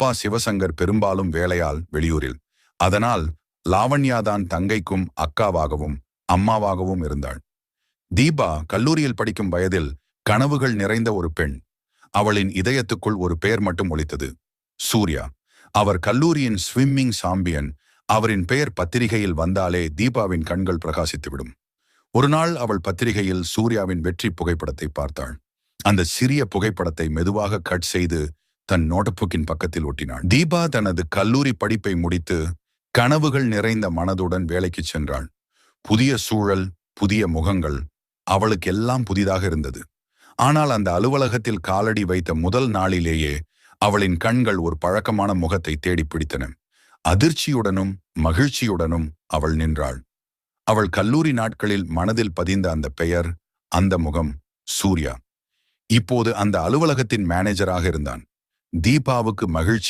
அப்பா சிவசங்கர் பெரும்பாலும் வேலையால் வெளியூரில். அதனால் லாவண்யாதான் தங்கைக்கும் அக்காவாகவும் அம்மாவாகவும் இருந்தாள். தீபா கல்லூரியில் படிக்கும் வயதில் கனவுகள் நிறைந்த ஒரு பெண். அவளின் இதயத்துக்குள் ஒரு பெயர் மட்டும் ஒழித்தது சூர்யா. அவர் கல்லூரியின் ஸ்விம்மிங் சாம்பியன். அவரின் பெயர் பத்திரிகையில் வந்தாலே தீபாவின் கண்கள் பிரகாசித்துவிடும். ஒரு நாள் அவள் பத்திரிகையில் சூர்யாவின் வெற்றி புகைப்படத்தை பார்த்தாள். அந்த சிறிய புகைப்படத்தை மெதுவாக கட் செய்து தன் நோட்புக்கின் பக்கத்தில் ஒட்டினாள். தீபா தனது கல்லூரி படிப்பை முடித்து கனவுகள் நிறைந்த மனதுடன் வேலைக்கு சென்றாள். புதிய சூழல் புதிய முகங்கள் அவளுக்கு எல்லாம் புதிதாக இருந்தது. ஆனால் அந்த அலுவலகத்தில் காலடி வைத்த முதல் நாளிலேயே அவளின் கண்கள் ஒரு பழக்கமான முகத்தை தேடி பிடித்தன. அதிர்ச்சியுடனும் மகிழ்ச்சியுடனும் அவள் நின்றாள். அவள் கல்லூரி நாட்களில் மனதில் பதிந்த அந்த பெயர் அந்த முகம் சூர்யா. இப்போது அந்த அலுவலகத்தின் மேனேஜராக இருந்தான். தீபாவுக்கு மகிழ்ச்சி.